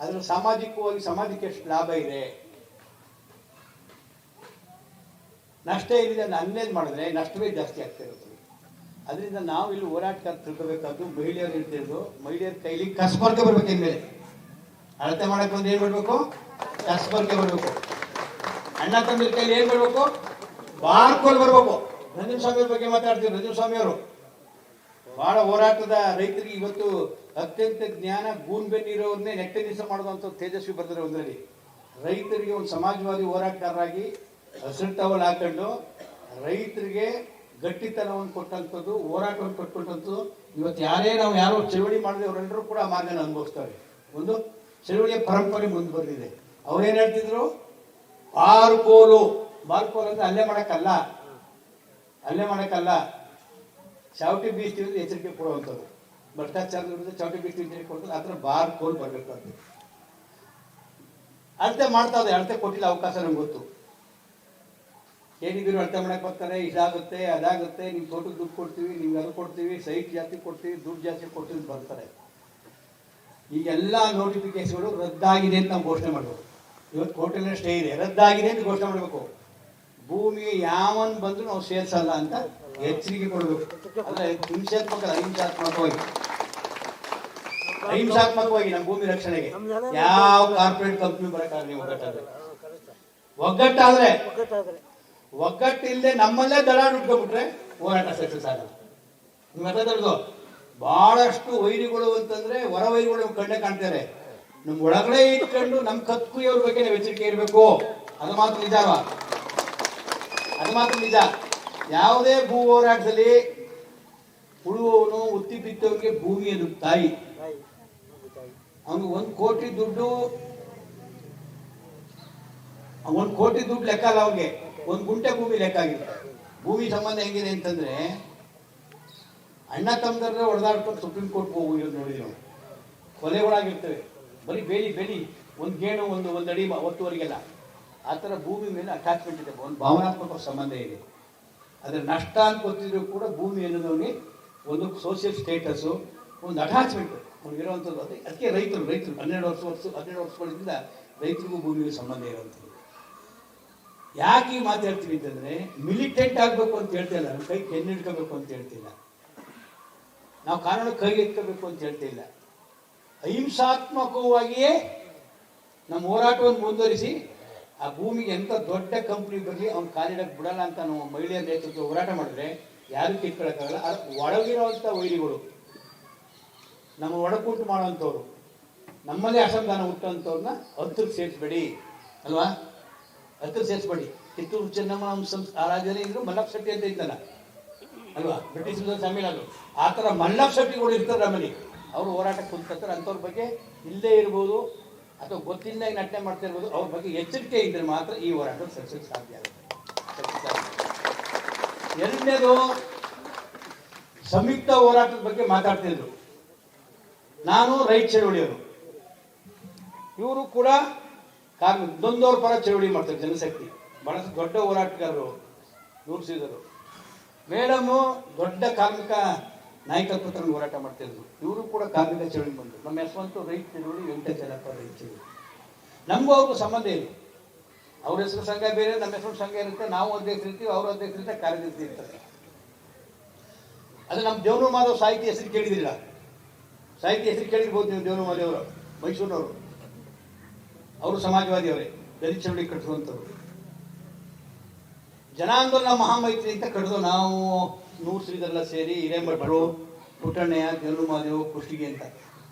ಅದರ ಸಾಮಾಜಿಕವಾಗಿ ಸಮಾಜಕ್ಕೆ ಎಷ್ಟು ಲಾಭ ಇದೆ? ನಷ್ಟ ಏನಿದೆ ಅದನ್ನ ಮಾಡಿದ್ರೆ ನಷ್ಟವೇ ಜಾಸ್ತಿ ಆಗ್ತಾ ಅದರಿಂದ ನಾವು ಇಲ್ಲಿ ಹೋರಾಟಗಾರ ತಿಳ್ಕೋಬೇಕಾದ್ದು ಮಹಿಳೆಯರು ಇರ್ತಿರೋದು ಮಹಿಳೆಯರ ಕೈಲಿ ಕಸ್ಬರ್ಗೆ ಬರ್ಬೇಕು ಇನ್ಮೇಲೆ ಅಳತೆ ಮಾಡಕ್ಕೆ ಬಂದ್ರೆ ಏನ್ ಮಾಡ್ಬೇಕು? ಕಸ್ಬರ್ಗೆ ಬರ್ಬೇಕು. ಅಣ್ಣ ತಮ್ಮರ ಕೈಲಿ ಏನ್ ಮಾಡ್ಬೇಕು? ಬಾರ್ಕೋಲ್ ಬರ್ಬೇಕು. ರಂಜನ್ ಸ್ವಾಮಿ ಬಗ್ಗೆ ಮಾತಾಡ್ತೀವಿ ರಂಜನ್ ಸ್ವಾಮಿ ಅವರು ಬಹಳ ಹೋರಾಟದ ರೈತರಿಗೆ ಇವತ್ತು ಅತ್ಯಂತ ಜ್ಞಾನ, ಗೂನ್ ಬೆನ್ನಿರೋರ್ನೇ ನೆಟ್ಟೆ ದಿವಸ ಮಾಡುವಂತ ತೇಜಸ್ವಿ ಬರ್ತಾರೆ ಒಂದರಲ್ಲಿ. ರೈತರಿಗೆ ಒಂದು ಸಮಾಜವಾದಿ ಹೋರಾಟಗಾರರಾಗಿ ಹಸಿರು ಟವಲ್ ಹಾಕೊಂಡು ರೈತರಿಗೆ ಗಟ್ಟಿತನವನ್ನು ಕೊಟ್ಟಂಥದ್ದು, ಹೋರಾಟವನ್ನು ಕೊಟ್ಕೊಟ್ಟಂಥದ್ದು ಇವತ್ತು ಯಾರೇ ನಾವು ಯಾರೋ ಚಳವಳಿ ಮಾಡಿದ್ರೆ ಅವರೆಲ್ಲರೂ ಕೂಡ ಮಾರ್ಗನ ಅನುಭವಿಸ್ತಾರೆ. ಒಂದು ಚಳವಳಿಯ ಪರಂಪರೆ ಮುಂದೆ ಬಂದಿದೆ. ಅವ್ರೇನು ಹೇಳ್ತಿದ್ರು? ಬಾರ್ಕೋಲು ಬಾರ್ಕೋಲ್ ಅಂದ್ರೆ ಅಲ್ಲೇ ಮಾಡೋಕ್ಕಲ್ಲ. ಅಲ್ಲೇ ಮಾಡೋಕ್ಕಲ್ಲ. ಚಾವಟಿ ಅಂದರೆ ಎಚ್ಚರಿಕೆ ಕೊಡುವಂಥದ್ದು. ಭ್ರಷ್ಟಾಚಾರದ ವಿರುದ್ಧ ಚೌಟಿ ಬೀಸ್ತೀವಿ ಎಚ್ಚರಿಕೆ ಕೊಡ್ತದೆ ಆ ಥರ ಬಾರ್ ಕೋಲು ಬರಬೇಕಂತ. ಅಳತೆ ಮಾಡ್ತಾ ಅಳತೆ ಕೊಟ್ಟಿಲ್ಲ ಅವಕಾಶ ನಂಗೆ ಗೊತ್ತು. ಏನಿದ್ರು ಅರ್ಥ ಮಾಡಕ್ ಬರ್ತಾರೆ ಇದಾಗುತ್ತೆ, ಅದಾಗುತ್ತೆ ನಿಮ್ ತೋಟಕ್ಕೆ ದುಡ್ಡು ಕೊಡ್ತೀವಿ, ನಿಮ್ಗೆ ಅದು ಕೊಡ್ತೀವಿ, ಸೈಟ್ ಜಾಸ್ತಿ ಕೊಡ್ತೀವಿ, ದುಡ್ಡು ಜಾಸ್ತಿ ಕೊಡ್ತೀವಿ ಬರ್ತಾರೆ. ಈಗೆಲ್ಲ ನೋಟಿಫಿಕೇಶನ್ಗಳು ರದ್ದಾಗಿದೆ ಅಂತ ನಾವು ಘೋಷಣೆ ಮಾಡಬೇಕು ಇವತ್ತು ಕೋರ್ಟಲ್ಲೇ ಸ್ಟೇ ಇದೆ, ರದ್ದಾಗಿದೆ ಅಂತ ಘೋಷಣೆ ಮಾಡಬೇಕು. ಭೂಮಿ ಯಾವನ್ ಬಂದ್ರು ನಾವು ಸೇರ್ಸಲ್ಲ ಅಂತ ಎಚ್ಚರಿಕೆ ಕೊಡಬೇಕು. ಅಂದ್ರೆ ಹಿಂಸಾತ್ಮಕ ಅಹಿಂಸಾತ್ಮಕವಾಗಿ ಅಹಿಂಸಾತ್ಮಕವಾಗಿ ನಮ್ಮ ಭೂಮಿ ರಕ್ಷಣೆಗೆ. ಯಾವ ಕಾರ್ಪೊರೇಟ್ ಕಂಪ್ನಿ ಬರಕ್ಕಾಗ ನೀವು ಒಗ್ಗಟ್ಟಾದ್ರೆ. ಒಗ್ಗಟ್ಟಾದ್ರೆ. ಒಗ್ಗಟ್ಟಿಲ್ಲದೆ ನಮ್ಮಲ್ಲೇ ದಳ ನುಡ್ಕೊಂಡ್ಬಿಟ್ರೆ ಹೋರಾಟ ಸಕ್ಸಸ್ ಆಗಲ್ಲ. ನಿಮ್ಗೆ ಅರ್ಥ ತಿಳಿದು ಬಹಳಷ್ಟು ವೈರಿಗಳು ಅಂತಂದ್ರೆ ಹೊರ ವೈರಿಗಳು ನಮ್ಗೆ ಕಣ್ಣೆ ಕಾಣ್ತಾರೆ ನಮ್ ಒಳಗಡೆ ಇಟ್ಕೊಂಡು ನಮ್ ಕತ್ಕುಯ್ಯವ್ರ ಬಗ್ಗೆ ನಾವು ಎಚ್ಚರಿಕೆ ಇರಬೇಕು. ಅದು ಮಾತ್ರ ನಿಜ ಅಲ್ವಾ? ಅದು ಮಾತ್ರ ನಿಜ. ಯಾವುದೇ ಭೂ ಹೋರಾಟದಲ್ಲಿ ಉಳುವವನು ಉತ್ತಿ ಬಿತ್ತವನಿಗೆ ಭೂಮಿ ಅದು ತಾಯಿ. ಅವನು ಒಂದ್ ಕೋಟಿ ದುಡ್ಡು, ಒಂದ್ ಕೋಟಿ ದುಡ್ಡು ಲೆಕ್ಕ ಅಲ್ಲ ಅವ್ನಿಗೆ. ಒಂದ್ ಗುಂಟೆ ಭೂಮಿ ಲೆಕ್ಕ ಆಗಿದೆ ಭೂಮಿ ಸಂಬಂಧ ಹೆಂಗಿದೆ ಅಂತಂದ್ರೆ, ಅಣ್ಣ ತಮ್ಮದ್ರೆ ಹೊಡೆದಾಡ್ಕೊಂಡು ಸುಪ್ರೀಂ ಕೋರ್ಟ್ ಹೋಗಿರೋದು ನೋಡಿದ್ವಿ ನಾವು. ಕೊಲೆಗಳಾಗಿರ್ತವೆ ಬರೀ ಬೇಲಿ ಬೇಲಿ, ಒಂದು ಗೇಣು, ಒಂದು ಒಂದು ಅಡಿ ಒತ್ತುವರೆಗೆಲ್ಲ. ಆ ಥರ ಭೂಮಿ ಮೇಲೆ ಅಟ್ಯಾಚ್ಮೆಂಟ್ ಇದೆ. ಒಂದು ಭಾವನಾತ್ಮಕ ಸಂಬಂಧ ಇದೆ. ಅದರ ನಷ್ಟ ಅಂತ ಗೊತ್ತಿದ್ರು ಕೂಡ ಭೂಮಿ ಅನ್ನೋದವನಿಗೆ ಒಂದು ಸೋಷಿಯಲ್ ಸ್ಟೇಟಸ್ಸು ಒಂದು ಅಟ್ಯಾಚ್ಮೆಂಟ್ ಅವ್ನಿಗಿರುವಂಥದ್ದು ಅದೇ. ಅದಕ್ಕೆ ರೈತರು ರೈತರು, ಹನ್ನೆರಡು ವರ್ಷ ವರ್ಷ ಹನ್ನೆರಡು ವರ್ಷಗಳಿಂದ ರೈತರಿಗೂ ಭೂಮಿಗೆ ಸಂಬಂಧ ಇರುವಂಥದ್ದು ಯಾಕೆ ಈ ಮಾತು ಹೇಳ್ತೀವಿ ಅಂತಂದ್ರೆ ಮಿಲಿಟೆಂಟ್ ಆಗಬೇಕು ಅಂತ ಹೇಳ್ತಿಲ್ಲ ನಮ್ಮ ಕೈ ಹಿಡ್ಕೋಬೇಕು ಅಂತ ಹೇಳ್ತಿಲ್ಲ ನಾವು ಕಾನೂನು ಕೈ ಎತ್ಕೋಬೇಕು ಅಂತ ಹೇಳ್ತಿಲ್ಲ ಅಹಿಂಸಾತ್ಮಕವಾಗಿಯೇ ನಮ್ಮ ಹೋರಾಟವನ್ನು ಮುಂದುವರಿಸಿ, ಆ ಭೂಮಿಗೆ ಎಂತ ದೊಡ್ಡ ಕಂಪ್ನಿ ಬರಲಿ, ಅವ್ನು ಕಾಲಿಡಕ್ಕೆ ಬಿಡಲ್ಲ ಅಂತ ನಾವು ಮಹಿಳೆಯ ನೇತೃತ್ವ ಹೋರಾಟ ಮಾಡಿದ್ರೆ ಯಾರು ಕಿತ್ಕೊಳ್ಳೋಕ್ಕಾಗಲ್ಲ ಅದು ಒಳಗಿರುವಂಥ ವೈರಿಗಳು, ನಮ್ಮ ಒಡಕುಂಟು ಮಾಡುವಂಥವ್ರು, ನಮ್ಮಲ್ಲೇ ಅಸಂಧಾನ ಹುಟ್ಟುವಂಥವ್ರನ್ನ ಹತ್ತಿರ ಸೇರಿಸ್ಬೇಡಿ, ಅಲ್ವಾ? ಹತ್ತಿರ ಸೇರಿಸ್ಬೇಡಿ. ಕಿತ್ತೂರು ಚೆನ್ನಮ್ಮ ಆ ರಾಜ್ಯದಲ್ಲಿ ಇದ್ರು ಮಲ್ಲಪ್ಪ ಶೆಟ್ಟಿ ಅಂತ ಇದ್ದಲ್ಲ ಅಲ್ವಾ? ಬ್ರಿಟಿಷ್ ತಮಿಳದು ಆ ಥರ ಮಲ್ಲಪ್ಪ ಶೆಟ್ಟಿಗಳು ಇರ್ತಾರೆ ನಮ್ಮಲ್ಲಿ. ಅವರು ಹೋರಾಟಕ್ಕೆ ಕುಂತಾರೆ ಅಂಥವ್ರ ಬಗ್ಗೆ ಇಲ್ಲೇ ಇರ್ಬೋದು ಅಥವಾ ಗೊತ್ತಿಲ್ಲ ನಟನೆ ಮಾಡ್ತಾ ಇರ್ಬೋದು, ಅವ್ರ ಬಗ್ಗೆ ಎಚ್ಚರಿಕೆ ಇದ್ದರೆ ಮಾತ್ರ ಈ ಹೋರಾಟ ಸಕ್ಸಸ್ ಸಾಧ್ಯ ಆಗುತ್ತೆ. ಎರಡನೇದು, ಸಂಯುಕ್ತ ಹೋರಾಟದ ಬಗ್ಗೆ ಮಾತಾಡ್ತಿದ್ರು ನಾನು ರೈತ ಚಳವಳಿಯವರು ಇವರು ಕೂಡ ಕಾರ್ಮಿಕ ನೊಂದವ್ರ ಪರ ಚಳವಳಿ ಮಾಡ್ತಾರೆ ಜನಶಕ್ತಿ. ಬಹಳ ದೊಡ್ಡ ಹೋರಾಟಗಾರರು ರೂಪಿಸಿದರು ಮೇಡಮು ದೊಡ್ಡ ಕಾರ್ಮಿಕ ನಾಯಕತ್ವ ತಂದು ಹೋರಾಟ ಮಾಡ್ತಿದ್ರು ಇವರು ಕೂಡ ಕಾರ್ಮಿಕ ಚಳವಳಿ ಬಂದರು. ನಮ್ಮ ಯಶವಂತು ರೈತ ಚಳವಳಿ ವೆಂಕಟಚಲಪ್ಪ ರೈತ ಚಳವಳಿ ನಮಗೂ ಅವ್ರಿಗೂ ಸಂಬಂಧ ಇಲ್ಲ. ಅವ್ರ ಹೆಸರು ಸಂಘ ಬೇರೆ, ನಮ್ಮ ಹೆಸರು ಸಂಘ ಇರುತ್ತೆ. ನಾವು ಅಧ್ಯಕ್ಷ ಇರ್ತೀವಿ, ಅವರು ಅಧ್ಯಕ್ಷ ಇರ್ತಾರೆ, ಕಾರ್ಯದರ್ಶಿ ಇರ್ತಾರೆ. ಅದು ನಮ್ಮ ದೇವನು ಮಾಧವ್ ಸಾಹಿತ್ಯ ಹೆಸರು ಕೇಳಿದಿಲ್ಲ. ಸಾಹಿತ್ಯ ಹೆಸರು ಕೇಳಿರ್ಬೋದು ನೀವು ದೇವನು ಮಾದೇವರು ಮೈಸೂರಿನವರು. ಅವರು ಸಮಾಜವಾದಿಯವರೇ, ದಲಿತ ಚಳವಳಿ ಕಟ್ಟಿಸುವಂಥವ್ರು ಜನಾಂದೋಲನ ಮಹಾಮೈತ್ರಿ ಅಂತ ಕಡಿದು ನಾವು ನೂರು ಶ್ರೀಧರೆಲ್ಲ ಸೇರಿ ಹಿರೇಮಠರು, ಪುಟ್ಟಣ್ಣಯ್ಯ, ಗೆಲ್ಲು ಮಾದೇವ್, ಕುಷ್ಟಿಗೆ ಅಂತ.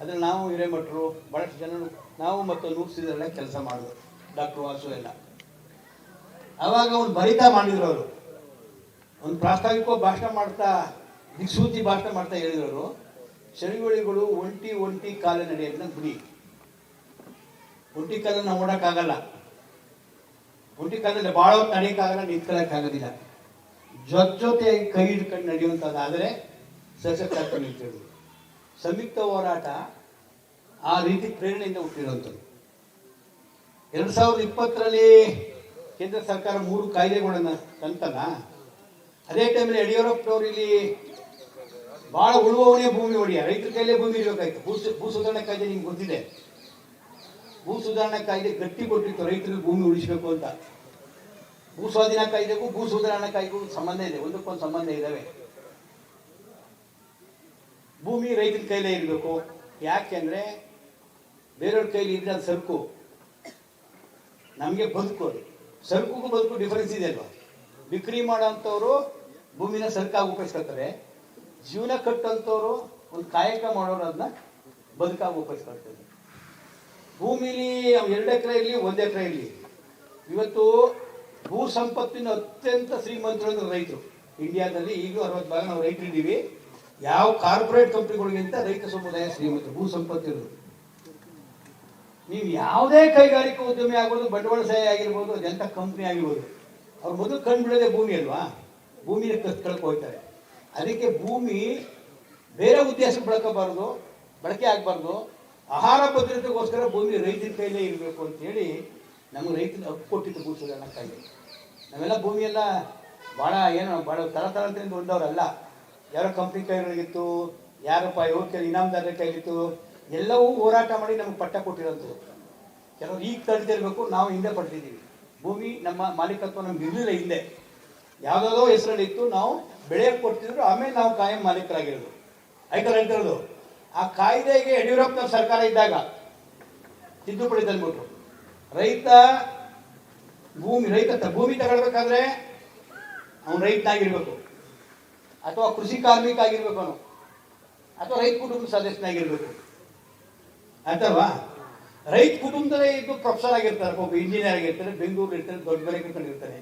ಅದ್ರಲ್ಲಿ ನಾವು ಹಿರೇಮಠರು ಭಾಳಷ್ಟು ಜನ ನಾವು ಮತ್ತು ನೂರು ಶ್ರೀಧರೆಲ್ಲ ಕೆಲಸ ಮಾಡಿದ್ರು ಡಾಕ್ಟರ್ ವಾಸು ಎಲ್ಲ. ಅವಾಗ ಒಂದು ಬರಿತಾ ಮಾಡಿದ್ರು ಅವರು. ಒಂದು ಪ್ರಾಸ್ತಾವಿಕ ಭಾಷಣ ಮಾಡ್ತಾ, ದಿಕ್ಸೂಚಿ ಭಾಷಣ ಮಾಡ್ತಾ ಹೇಳಿದ್ರು ಚಳಿವಳಿಗಳು ಒಂಟಿ ಒಂಟಿ ಕಾಲ ನಡೆಯೋದನ್ನ ಬಿಡಿ ಒಂಟಿ ಕಾಲ ನಾವು ಓಡಕ್ಕಾಗಲ್ಲ. ಒಂಟಿ ಕಾಲದಲ್ಲಿ ಭಾಳ ಹೊತ್ತು ನಡೆಯೋಕ್ಕಾಗಲ್ಲ ನಿಂತ್ಕೊಳ್ಳೋಕ್ಕಾಗೋದಿಲ್ಲ ಜೊತೆ ಜೊತೆಯಾಗಿ ಕೈ ಹಿಡ್ಕೊಂಡು ನಡೆಯುವಂಥದ್ದಾದರೆ ಸಶಕ್ತ ನಿಂತಿರೋದು ಸಂಯುಕ್ತ ಹೋರಾಟ ಆ ರೀತಿ ಪ್ರೇರಣೆಯಿಂದ ಹುಟ್ಟಿರುವಂಥದ್ದು. ಎರಡು ಸಾವಿರದ ಇಪ್ಪತ್ತರಲ್ಲಿ ಕೇಂದ್ರ ಸರ್ಕಾರ ಮೂರು ಕಾಯ್ದೆಗಳನ್ನು ತಂತಲ್ಲ, ಅದೇ ಟೈಮಲ್ಲಿ ಯಡಿಯೂರಪ್ಪನವರು ಇಲ್ಲಿ ಭಾಳ ಉಳುವವನೇ ಭೂಮಿ ಹೊಡಿಯ. ರೈತರ ಕೈಲೇ ಭೂಮಿ ಇರಬೇಕಾಯ್ತು ಭೂ ಭೂ ಸುಧಾರಣೆ ಕಾಯ್ದೆ ನಿಮ್ಗೆ ಗೊತ್ತಿದೆ. ಭೂ ಸುಧಾರಣಾ ಕಾಯ್ದೆ ಗಟ್ಟಿ ಕೊಟ್ಟಿತ್ತು, ರೈತರಿಗೆ ಭೂಮಿ ಉಳಿಸಬೇಕು ಅಂತ. ಭೂ ಸ್ವಾಧೀನ ಕಾಯ್ದೆಗೂ, ಭೂ ಸುಧಾರಣಾ ಕಾಯ್ದೆಗೂ ಸಂಬಂಧ ಇದೆ, ಒಂದಕ್ಕೊಂದು ಸಂಬಂಧ ಇದ್ದಾವೆ ಭೂಮಿ ರೈತನ ಕೈಲೇ ಇರಬೇಕು. ಯಾಕೆಂದ್ರೆ ಬೇರೆಯವ್ರ ಕೈಲಿ ಇದ್ರೆ ಅದು ಸರಕು. ನಮಗೆ ಬದುಕು ಅದು. ಸರಕುಗೂ ಬದುಕು ಡಿಫರೆನ್ಸ್ ಇದೆ ಅಲ್ವಾ? ಬಿಕ್ರಿ ಮಾಡೋಂಥವ್ರು ಭೂಮಿನ ಸರಕಾಗಿ ಉಪಯೋಗಿಸ್ಕೊಳ್ತಾರೆ. ಜೀವನ ಕಟ್ಟಂಥವ್ರು ಒಂದು ಕಾಯಕ ಮಾಡೋರು ಅದನ್ನ ಬದುಕಾಗಿ ಉಪಯೋಗಿಸ್ಕೊಳ್ತಾರೆ. ಭೂಮಿಲಿ ಎರಡು ಎಕರೆ ಇರಲಿ, ಒಂದು ಎಕರೆ ಇರಲಿ. ಇವತ್ತು ಭೂ ಸಂಪತ್ತಿನ ಅತ್ಯಂತ ಶ್ರೀಮಂತರು ರೈತರು. ಇಂಡಿಯಾದಲ್ಲಿ ಈಗಲೂ ಅರವತ್ತು ಭಾಗ ನಾವು ರೈತರಿದ್ದೀವಿ. ಯಾವ ಕಾರ್ಪೊರೇಟ್ ಕಂಪ್ನಿಗಳಿಗಿಂತ ರೈತ ಸಮುದಾಯ ಶ್ರೀಮಂತರು, ಭೂ ಸಂಪತ್ತಿರೋದು ನೀವು ಯಾವುದೇ ಕೈಗಾರಿಕಾ ಉದ್ಯಮಿ ಆಗ್ಬೋದು ಬಂಡವಾಳಶಾಹಿ ಆಗಿರ್ಬೋದು ಅದೆಂಥ ಕಂಪ್ನಿ ಆಗಿರ್ಬೋದು, ಅವ್ರು ಮೊದಲು ಕಂಡು ಬಿಡೋದೇ ಭೂಮಿ ಅಲ್ವಾ? ಭೂಮಿನ ಕಳ್ಕೊ ಹೋಗ್ತಾರೆ. ಅದಕ್ಕೆ ಭೂಮಿ ಬೇರೆ ಉದ್ದೇಶಕ್ಕೆ ಬಳಕಬಾರ್ದು, ಬಳಕೆ ಆಗಬಾರ್ದು. ಆಹಾರ ಭದ್ರತೆಗೋಸ್ಕರ ಭೂಮಿ ರೈತರ ಕೈಲೇ ಇರಬೇಕು ಅಂತೇಳಿ ನಮ್ಗೆ ರೈತನ ಹಕ್ಕು ಕೊಟ್ಟಿದ್ದು ಭೂ ಸುಧಾರಣಾ ಕಾಯ್ದೆ. ನಾವೆಲ್ಲ ಭೂಮಿಯೆಲ್ಲ ಭಾಳ ಏನು ಭಾಳ ತರ ಥರದಿಂದ ಬಂದವರಲ್ಲ ಯಾರೋ ಕಂಪ್ನಿ ಕೈಗಳಿಗಿತ್ತು ಯಾರಪ್ಪ ಯುವಕ ಇನಾಮದಾರರ ಕೈಲಿತ್ತು ಎಲ್ಲವೂ ಹೋರಾಟ ಮಾಡಿ ನಮ್ಗೆ ಪಟ್ಟ ಕೊಟ್ಟಿರೋದು ಕೆಲವರು ಈಗ ತಡೆದಿರಬೇಕು ನಾವು ಹಿಂದೆ ಪಡೆದಿದ್ದೀವಿ ಭೂಮಿ ನಮ್ಮ ಮಾಲೀಕತ್ವ ನಮ್ಗೆ ಇರಲಿಲ್ಲ ಹಿಂದೆ. ಹೆಸರಲ್ಲಿ ಇತ್ತು ನಾವು ಬೆಳೆ ಕೊಡ್ತಿದ್ರು, ಆಮೇಲೆ ನಾವು ಕಾಯಂ ಮಾಲೀಕರಾಗಿರೋದು. ಆಯ್ತಾ ಹೇಳ್ತಿರೋದು ಆ ಕಾಯ್ದೆಗೆ ಯಡಿಯೂರಪ್ಪನ ಸರ್ಕಾರ ಇದ್ದಾಗ ತಿದ್ದುಪಡಿ ತಂದ್ಬಿಟ್ರು. ರೈತ ಭೂಮಿ ರೈತ ಭೂಮಿ ತಗೊಳ್ಬೇಕಾದ್ರೆ ಅವನು ರೈತನಾಗಿರ್ಬೇಕು ಅಥವಾ ಕೃಷಿ ಕಾರ್ಮಿಕ ಆಗಿರ್ಬೇಕು ಅವನು. ಅಥವಾ ರೈತ ಕುಟುಂಬದ ಸದಸ್ಯನಾಗಿರ್ಬೇಕು ಅಥವಾ ರೈತ ಕುಟುಂಬದಲ್ಲೇ ಇದ್ದು ಪ್ರೊಫೆಸರ್ ಆಗಿರ್ತಾರೆ, ಒಬ್ಬ ಇಂಜಿನಿಯರ್ ಆಗಿರ್ತಾರೆ ಬೆಂಗಳೂರು ಇರ್ತಾರೆ, ದೊಡ್ಡ ಬೆಲೆ ಇರ್ತಾನೆ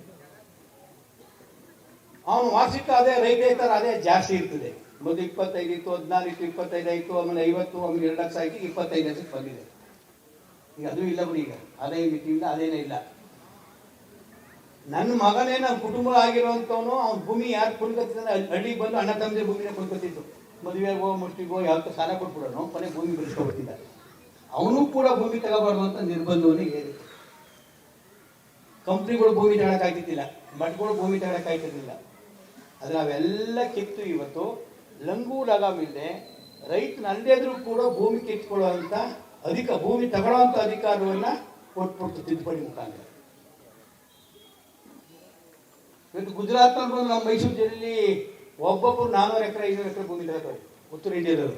ಅವನು ವಾರ್ಷಿಕ ಅದೇ ರೈತೇತರ ಅದೇ ಜಾಸ್ತಿ ಇರ್ತದೆ. ಮೊದಲು ಇಪ್ಪತ್ತೈದು ಇತ್ತು, ಹದಿನಾರು ಇತ್ತು, ಇಪ್ಪತ್ತೈದು ಆಯಿತು, ಆಮೇಲೆ ಐವತ್ತು, ಆಮೇಲೆ ಎರಡು ಲಕ್ಷ ಆಯ್ತು, ಇಪ್ಪತ್ತೈದು ಲಕ್ಷಕ್ಕೆ ಬಂದಿದೆ. ಈಗ ಅದು ಇಲ್ಲ ಬಿಡಿ ಈಗ. ಅದೇ ಮಿತಿಯಿಂದ, ಅದೇನೇ ಇಲ್ಲ. ನನ್ನ ಮಗನೇ ನನ್ನ ಕುಟುಂಬ ಆಗಿರುವಂಥವನು, ಅವ್ನ ಭೂಮಿ ಯಾರು ಕೊಂಡ್ಕೊತಿದ್ದಾನೆ ಹಳ್ಳಿಗೆ ಬಂದು ಅಣ್ಣ ತಮ್ಮದೇ ಭೂಮಿನ ಕೊಂಡ್ಕೊತಿತ್ತು ಮದುವೆಗೋ ಮುಷ್ಟಿಗೋ ಯಾವತ್ತೂ ಸಾಲ ಕೊಟ್ಬಿಡೋನು ಕೊನೆ ಭೂಮಿ ಬಿಡಿಸ್ಕೊಬಿಟ್ಟಿದ್ದ ಅವನು ಕೂಡ ಭೂಮಿ ತಗೋಬಾರ್ದು ಅಂತ ನಿರ್ಬಂಧವನ್ನು ಹೇಳಿ ಕಂಪ್ನಿಗಳು ಭೂಮಿ ತಗೊಳಕ್ಕಾಗ್ತಿದ್ದಿಲ್ಲ ಮಠಗಳು ಭೂಮಿ ತಗೊಳಕ್ಕಾಗ್ತಿರ್ಲಿಲ್ಲ ಆದರೆ ಅವೆಲ್ಲ ಕಿತ್ತು ಇವತ್ತು. ಲಂಗು ಲಗಾಮಿಲ್ಲದೆ ರೈತನ ಅಲ್ಲದೇ ಕೂಡ ಭೂಮಿ ಕಿತ್ಕೊಳ್ಳುವಂಥ ಅಧಿಕ, ಭೂಮಿ ತಗೊಳ್ಳುವಂಥ ಅಧಿಕಾರವನ್ನ ಕೊಟ್ಬಿಡ್ತು ತಿದ್ದುಪಡಿ ಮುಖಾಂತರ. ಇವತ್ತು ಗುಜರಾತ್ ಬಂದು ನಮ್ಮ ಮೈಸೂರು ಜಿಲ್ಲೆಯಲ್ಲಿ ಒಬ್ಬೊಬ್ಬರು ನಾನೂರು ಎಕರೆ, ಐನೂರು ಎಕರೆ ಭೂಮಿ ತಗೋತಾರೆ ಉತ್ತರ ಇಂಡಿಯಾದವರು.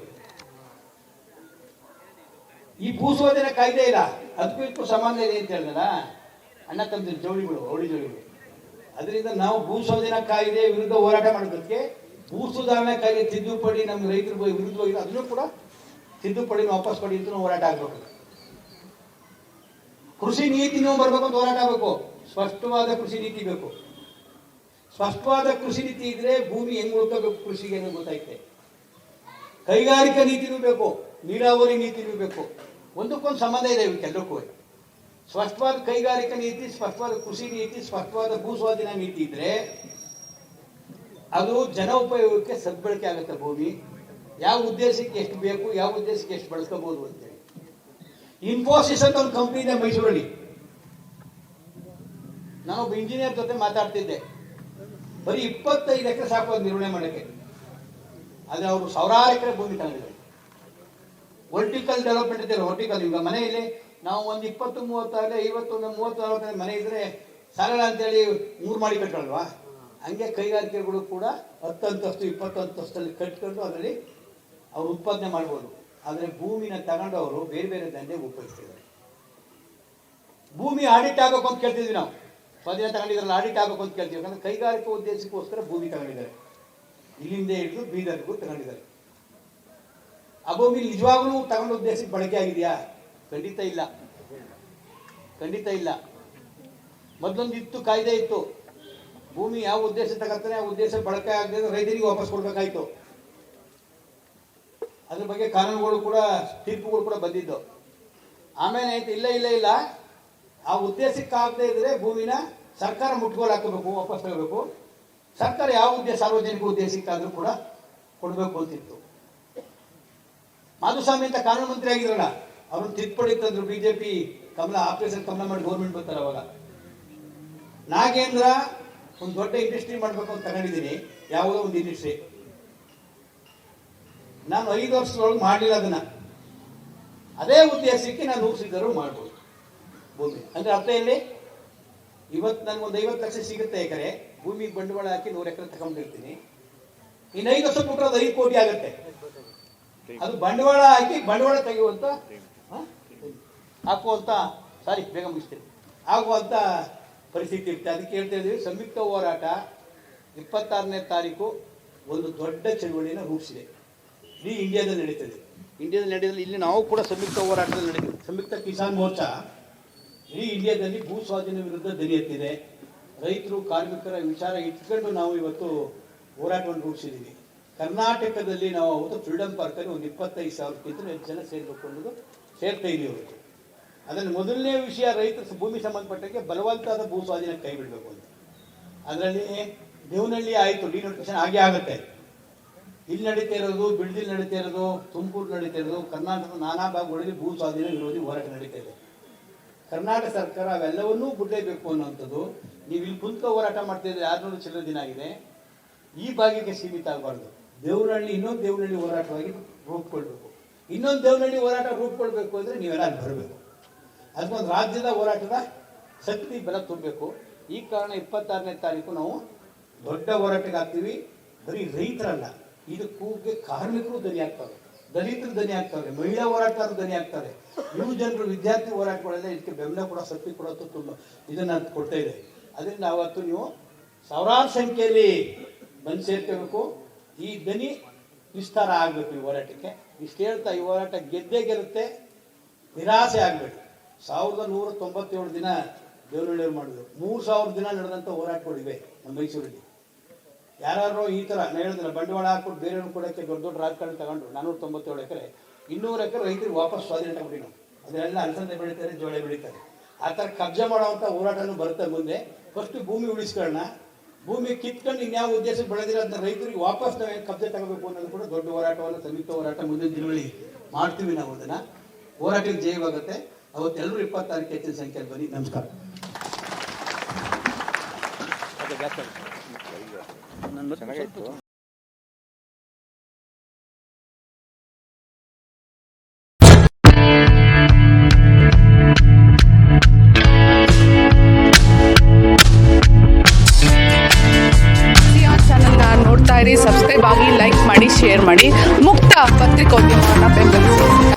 ಈ ಭೂಸ್ವಾಧೀನ ಕಾಯ್ದೆ ಇಲ್ಲ. ಅದಕ್ಕೂ ಇದಕ್ಕೂ ಸಂಬಂಧ ಇದೆ ಅಂತ ಹೇಳಿದಲ್ಲ? ಅಣ್ಣ ತಮ್ಮ ಜೋಡಿಗಳು ಅವಳಿ ಜೋಡಿಗಳು ಅದರಿಂದ ನಾವು ಭೂಸ್ವಾಧೀನ ಕಾಯ್ದೆ ವಿರುದ್ಧ ಹೋರಾಟ ಮಾಡೋದಕ್ಕೆ ಭೂ ಸುಧಾರಣಾ ಕಾಯ್ದೆ ತಿದ್ದುಪಡಿ ನಮ್ಮ ರೈತರ ವಿರುದ್ಧ ವಿರುದ್ಧವಾಗಿ ಅದನ್ನು ಕೂಡ ತಿದ್ದುಪಡಿ ವಾಪಸ್ ಪಡಿ ಅಂತ ಹೋರಾಟ ಆಗ್ಬೇಕು. ಕೃಷಿ ನೀತಿನೂ ಬರ್ಬೇಕು ಅಂತ ಹೋರಾಟ ಆಗಬೇಕು. ಸ್ಪಷ್ಟವಾದ ಕೃಷಿ ನೀತಿ ಬೇಕು. ಸ್ಪಷ್ಟವಾದ ಕೃಷಿ ನೀತಿ ಇದ್ರೆ ಭೂಮಿ ಹೆಂಗ್ ಉಳ್ಕೋಬೇಕು ಕೃಷಿಗೆ ಅನ್ನೋ ಗೊತ್ತಾಯ್ತೆ. ಕೈಗಾರಿಕಾ ನೀತಿನೂ ಬೇಕು, ನೀರಾವರಿ ನೀತಿನೂ ಬೇಕು. ಒಂದಕ್ಕೊಂದು ಸಂಬಂಧ ಇದೆ ಇವಕ್ಕೆಲ್ಲಕ್ಕೂ ಸ್ಪಷ್ಟವಾದ ಕೈಗಾರಿಕಾ ನೀತಿ, ಸ್ಪಷ್ಟವಾದ ಕೃಷಿ ನೀತಿ, ಸ್ಪಷ್ಟವಾದ ಭೂ ಸ್ವಾಧೀನ ನೀತಿ ಇದ್ರೆ ಅದು ಜನ ಉಪಯೋಗಕ್ಕೆ ಸದ್ಬಳಕೆ ಆಗುತ್ತೆ ಭೂಮಿ. ಯಾವ ಉದ್ದೇಶಕ್ಕೆ ಎಷ್ಟು ಬೇಕು, ಯಾವ ಉದ್ದೇಶಕ್ಕೆ ಎಷ್ಟು ಬಳಸ್ಕೋಬಹುದು ಅಂತೇಳಿ. ಇನ್ಫೋಸಿಸ್ ಅಂತ ಒಂದು ಕಂಪ್ನಿ ಇದೆ ಮೈಸೂರಲ್ಲಿ. ನಾನೊಬ್ಬ ಇಂಜಿನಿಯರ್ ಜೊತೆ ಮಾತಾಡ್ತಿದ್ದೆ. ಬರೀ ಇಪ್ಪತ್ತೈದು ಎಕರೆ ಸಾಕು ಅದು ನಿರ್ವಹಣೆ ಮಾಡಕ್ಕೆ. ಆದರೆ ಅವರು ಸಾವಿರಾರು ಎಕರೆ ಭೂಮಿ ತಗೊಂಡಿದ್ದಾರೆ. ವರ್ಟಿಕಲ್ ಡೆವಲಪ್ಮೆಂಟ್ ಇದೆ ವರ್ಟಿಕಲ್ ಈಗ ಮನೆಯಲ್ಲಿ ನಾವು ಒಂದು ಇಪ್ಪತ್ತು ಮೂವತ್ತಾಗಲಿ ಐವತ್ತು ಮೂವತ್ತು ನಲವತ್ತು ಮನೆ ಇದ್ರೆ ಸಾಲಲ್ಲ ಅಂತೇಳಿ ಮೂರು ಮಾಡಿ ಕಟ್ಟಲ್ವಾ ಹಂಗೆ ಕೈಗಾರಿಕೆಗಳು ಕೂಡ ಹತ್ತು ಅಂತಸ್ತು ಇಪ್ಪತ್ತು ಅಂತಸ್ತಲ್ಲಿ ಕಟ್ಕೊಂಡು ಅದರಲ್ಲಿ ಅವ್ರು ಉತ್ಪಾದನೆ ಮಾಡ್ಬೋದು. ಆದರೆ ಭೂಮಿನ ತಗೊಂಡು ಅವರು ಬೇರೆ ಬೇರೆ ದಂಧೆಗೆ ಉಪಯೋಗಿಸ್ತಿದ್ದಾರೆ. ಭೂಮಿ ಆಡಿಟ್ ಆಗಬೇಕು ಅಂತ ಕೇಳ್ತಿದ್ವಿ ನಾವು. ಸ್ವಾಧೀನ ತಗೊಂಡಿದ್ರಲ್ಲ ಆಡಿಟ್ ಆಗಬೇಕು ಅಂತ ಕೇಳ್ತೀವಿ ಯಾಕಂದ್ರೆ ಕೈಗಾರಿಕಾ ಉದ್ದೇಶಕ್ಕೋಸ್ಕರ ಭೂಮಿ ತಗೊಂಡಿದ್ದಾರೆ. ಇಲ್ಲಿಂದ ಹಿಡಿದು ಬೀದರ್ಗೂ ತಗೊಂಡಿದ್ದಾರೆ. ಆ ಭೂಮಿ ನಿಜವಾಗ್ಲೂ ತಗೊಂಡ ಉದ್ದೇಶಕ್ಕೆ ಬಳಕೆ ಆಗಿದೆಯಾ? ಖಂಡಿತ ಇಲ್ಲ. ಖಂಡಿತ ಇಲ್ಲ. ಮೊದಲೊಂದು ಇತ್ತು ಕಾಯ್ದೆ ಇತ್ತು. ಭೂಮಿ ಯಾವ ಉದ್ದೇಶ ತಗರ್ತಾನೆ ಆ ಉದ್ದೇಶ ಬಳಕೆ ಆಗದೆ ರೈತರಿಗೆ ವಾಪಸ್ ಕೊಡ್ಬೇಕಾಯ್ತು. ಅದ್ರ ಬಗ್ಗೆ ಕಾನೂನುಗಳು ಕೂಡ, ತೀರ್ಪುಗಳು ಕೂಡ ಬಂದಿದ್ದು. ಆಮೇಲೆ ಆಯ್ತು, ಇಲ್ಲ ಇಲ್ಲ ಇಲ್ಲ. ಆ ಉದ್ದೇಶಕ್ಕೆ ಆಗದೆ ಇದ್ರೆ ಭೂಮಿನ ಸರ್ಕಾರ ಮುಟ್ಗೋಲು ಹಾಕಬೇಕು, ವಾಪಸ್ ತಗೋಬೇಕು. ಸರ್ಕಾರ ಯಾವ ಉದ್ದೇಶ, ಸಾರ್ವಜನಿಕ ಉದ್ದೇಶಕ್ಕಾದ್ರೂ ಕೂಡ ಕೊಡಬೇಕು ಅಂತಿತ್ತು. ಮಾಧುಸ್ವಾಮಿ ಅಂತ ಕಾನೂನು ಮಂತ್ರಿ ಆಗಿದ್ರಲ್ಲ ಅವ್ರನ್ನ ತಿದ್ದುಪಡಿ ತಂದ್ರು ಬಿಜೆಪಿ, ಕಮಲ, ಆಪರೇಷನ್ ಕಮಲ ಮಾಡಿ ಗೌರ್ಮೆಂಟ್ ಬರ್ತಾರೆ ಅವಾಗ. ನಾಗೇಂದ್ರ ಒಂದು ದೊಡ್ಡ ಇಂಡಸ್ಟ್ರಿ ಮಾಡಬೇಕು ಅಂತ ತಗೊಂಡಿದ್ದೀನಿ. ಯಾವುದೋ ಒಂದು ಇಂಡಸ್ಟ್ರಿ ನಾನು ಐದು ವರ್ಷದೊಳಗೆ ಮಾಡಲಿಲ್ಲ ಅದನ್ನ. ಅದೇ ಉದ್ದೇಶಕ್ಕೆ ನಾನು ರೂಪಿಸಿದರೂ ಮಾಡ್ಬೋದು. ಭೂಮಿ. ಅಂದ್ರೆ ಅರ್ಥ ಇಲ್ಲಿ ಇವತ್ತು ನನಗೆ ಒಂದು ಐವತ್ತು ಲಕ್ಷ ಸಿಗುತ್ತೆ ಏಕರೆ ಭೂಮಿಗೆ ಬಂಡವಾಳ ಹಾಕಿ ನೂರು ಎಕರೆ ತಗೊಂಡಿರ್ತೀನಿ ಇನ್ನು ಐದು ವರ್ಷ ಕೊಟ್ಟರೆ ಅದು ಐದು ಕೋಟಿ ಆಗುತ್ತೆ. ಅದು ಬಂಡವಾಳ ಹಾಕಿ ಬಂಡವಾಳ ತೆಗೆಯುವಂತ? ಹಾಕುವಂತ ಸಾರಿ ಬೇಗ ಮುಗಿಸ್ತೀನಿ. ಆಗುವಂತ ಪರಿಸ್ಥಿತಿ ಇರುತ್ತೆ. ಅದಕ್ಕೆ ಹೇಳ್ತಾ ಇದ್ದೀವಿ ಸಂಯುಕ್ತ ಹೋರಾಟ ಇಪ್ಪತ್ತಾರನೇ ತಾರೀಕು ಒಂದು ದೊಡ್ಡ ಚಳುವಳಿನ ರೂಪಿಸಿದೆ. ಇಡೀ ಇಂಡಿಯಾದಲ್ಲಿ ನಡೀತದೆ. ಇಂಡಿಯಾದಲ್ಲಿ ನಡೆಯಲ್ಲಿ ಇಲ್ಲಿ ನಾವು ಕೂಡ ಸಂಯುಕ್ತ ಹೋರಾಟದಲ್ಲಿ ನಡೀತೀವಿ ಸಂಯುಕ್ತ ಕಿಸಾನ್ ಮೋರ್ಚಾ ಇಡೀ ಇಂಡಿಯಾದಲ್ಲಿ ಭೂ ಸ್ವಾಧೀನ ವಿರುದ್ಧ ದನಿ ಎತ್ತಿದೆ. ರೈತರು ಕಾರ್ಮಿಕರ ವಿಚಾರ ಇಟ್ಕೊಂಡು ನಾವು ಇವತ್ತು ಹೋರಾಟವನ್ನು ರೂಪಿಸಿದ್ದೀವಿ. ಕರ್ನಾಟಕದಲ್ಲಿ ನಾವು ಅವತ್ತು ಫ್ರೀಡಮ್ ಪಾರ್ಕಲ್ಲಿ ಒಂದು ಇಪ್ಪತ್ತೈದು ಸಾವಿರಕ್ಕಿಂತ ಹೆಚ್ಚು ಜನ ಸೇರ್ಬೇಕು ಅನ್ನೋದು ಸೇರ್ತಾ ಇದ್ದೀವಿ ಇವತ್ತು ಅದರಲ್ಲಿ ಮೊದಲನೇ ವಿಷಯ ರೈತರ ಭೂಮಿ ಸಂಬಂಧಪಟ್ಟಂಗೆ ಬಲವಂತಾದ ಭೂ ಸ್ವಾಧೀನ ಕೈ ಬಿಡಬೇಕು ಅಂತ. ಅದರಲ್ಲಿ ದೇವನಹಳ್ಳಿ ಆಯಿತು ಡಿನೋಟಿಫಿಕೇಶನ್ ಆಗೇ ಆಗುತ್ತೆ. ಇಲ್ಲಿ ನಡೀತಾ ಇರೋದು ಬಿಳ್ದಿಲ್ ನಡೀತಾ ಇರೋದು, ತುಮಕೂರು ನಡೀತಾ ಇರೋದು, ಕರ್ನಾಟಕದ ನಾನಾ ಭಾಗಗಳಲ್ಲಿ ಭೂ ಸ್ವಾಧೀನ ವಿರೋಧಿ ಹೋರಾಟ ನಡೀತಾ ಇದೆ. ಕರ್ನಾಟಕ ಸರ್ಕಾರ ಅವೆಲ್ಲವನ್ನೂ ಬಿಡಲೇಬೇಕು ಅನ್ನುವಂಥದ್ದು. ನೀವು ಇಲ್ಲಿ ಕುಂತ ಹೋರಾಟ ಮಾಡ್ತಾ ಇದ್ರೆ ಆರ್ನೂರು ಚಿಲ್ಲರ ದಿನ ಆಗಿದೆ. ಈ ಭಾಗಕ್ಕೆ ಸೀಮಿತ ಆಗಬಾರ್ದು. ದೇವನಹಳ್ಳಿ, ಇನ್ನೊಂದು ದೇವನಹಳ್ಳಿ ಹೋರಾಟವಾಗಿ ರೂಪುಕೊಳ್ಬೇಕು ಇನ್ನೊಂದು ದೇವನಹಳ್ಳಿ ಹೋರಾಟ ರೂಪುಕೊಳ್ಬೇಕು ಅಂದರೆ ನೀವೆಲ್ಲ ಬರಬೇಕು. ಅದಕ್ಕೊಂದು ರಾಜ್ಯದ ಹೋರಾಟದ ಶಕ್ತಿ ಬಲ ತುಂಬಬೇಕು. ಈ ಕಾರಣ ಇಪ್ಪತ್ತಾರನೇ ತಾರೀಕು ನಾವು ದೊಡ್ಡ ಹೋರಾಟಕ್ಕೆ ಹಾಕ್ತೀವಿ ಬರೀ ರೈತರಲ್ಲ, ಇದು ಕೂಗೆ ಕಾರ್ಮಿಕರು ದನಿ ಆಗ್ತಾರೆ ದಲಿತರು ದನಿ ಆಗ್ತಾರೆ ಮಹಿಳಾ ಹೋರಾಟಗಾರರು ದನಿ ಆಗ್ತಾರೆ ಯುವ ಜನರು ವಿದ್ಯಾರ್ಥಿ ಹೋರಾಟಗಳೆಲ್ಲ ಇದಕ್ಕೆ ಬೆಂಬಲ ಕೂಡ ಶಕ್ತಿ ಕೊಡೋದು ತುಂಬ ಇದನ್ನ ಕೊಡ್ತಾ ಇದೆ. ಅದರಿಂದ ಅವತ್ತು ನೀವು ಸಾವಿರಾರು ಸಂಖ್ಯೆಯಲ್ಲಿ ಬಂದು ಸೇರ್ಕೋಬೇಕು. ಈ ದನಿ ವಿಸ್ತಾರ ಆಗಬೇಕು ಈ ಹೋರಾಟಕ್ಕೆ. ಇಷ್ಟು ಹೇಳ್ತಾ ಈ ಹೋರಾಟ ಗೆದ್ದೇ ಗೆಲ್ಲುತ್ತೆ, ನಿರಾಸೆ ಆಗಬೇಡಿ ಸಾವಿರದ ನೂರ ತೊಂಬತ್ತೇಳು ದಿನ ದೇವನಹಳ್ಳಿಯವ್ರು ಮಾಡಿದ್ರು. ಮೂರು ಸಾವಿರ ದಿನ ನಡೆದಂಥ ಹೋರಾಟಗಳಿವೆ ನಮ್ಮ ಮೈಸೂರಲ್ಲಿ. ಯಾರು ಈ ಥರ ನಾನು ಹೇಳಿದ್ರೆ ಬಂಡವಾಳ ಹಾಕ್ಬಿಟ್ಟು ಬೇರೆಯವ್ರು ಕೊಡೋಕ್ಕೆ ದೊಡ್ಡ ದೊಡ್ಡ ರಾಜಕಾರಣ ತಗೊಂಡ್ರು. ನಾನೂರ ತೊಂಬತ್ತೇಳು ಎಕರೆ. ಇನ್ನೂರು ಎಕರೆ ರೈತರಿಗೆ ವಾಪಸ್ ಸ್ವಾಧೀನ ತಗೊಂಡು ನಾವು ಅದನ್ನೆಲ್ಲ ಅಲಸಂದೆ ಬೆಳೀತಾರೆ, ಜೋಳ ಬೆಳೀತಾರೆ. ಆ ಥರ ಕಬ್ಜೆ ಮಾಡೋವಂಥ ಹೋರಾಟನೂ ಬರುತ್ತೆ ಮುಂದೆ. ಫಸ್ಟ್ ಭೂಮಿ ಉಳಿಸ್ಕೊಳ್ಳೋಣ. ಭೂಮಿ ಕಿತ್ಕೊಂಡು ಇನ್ಯಾವ ಉದ್ದೇಶಕ್ಕೆ ಬೆಳೆದಿರೋ ಅಂತ ರೈತರಿಗೆ ವಾಪಸ್ ನಾವು ಕಬ್ಜೆ ತಗೋಬೇಕು ಅನ್ನೋದು ಕೂಡ ದೊಡ್ಡ ಹೋರಾಟವನ್ನು ಸಂಯುಕ್ತ ಹೋರಾಟ ಮುಂದಿನ ದಿನಗಳಲ್ಲಿ ಮಾಡ್ತೀವಿ ನಾವು ಅದನ್ನ. ಹೋರಾಟಕ್ಕೆ ಜಯವಾಗುತ್ತೆ. ಅವತ್ತೆಲ್ಲರೂ ಇಪ್ಪತ್ತಾರಕ್ಕೆ ಹೆಚ್ಚಿನ ಸಂಖ್ಯೆಯಲ್ಲಿ ಬನ್ನಿ. ನಮಸ್ಕಾರ. ಚೆನ್ನಾಗಿತ್ತು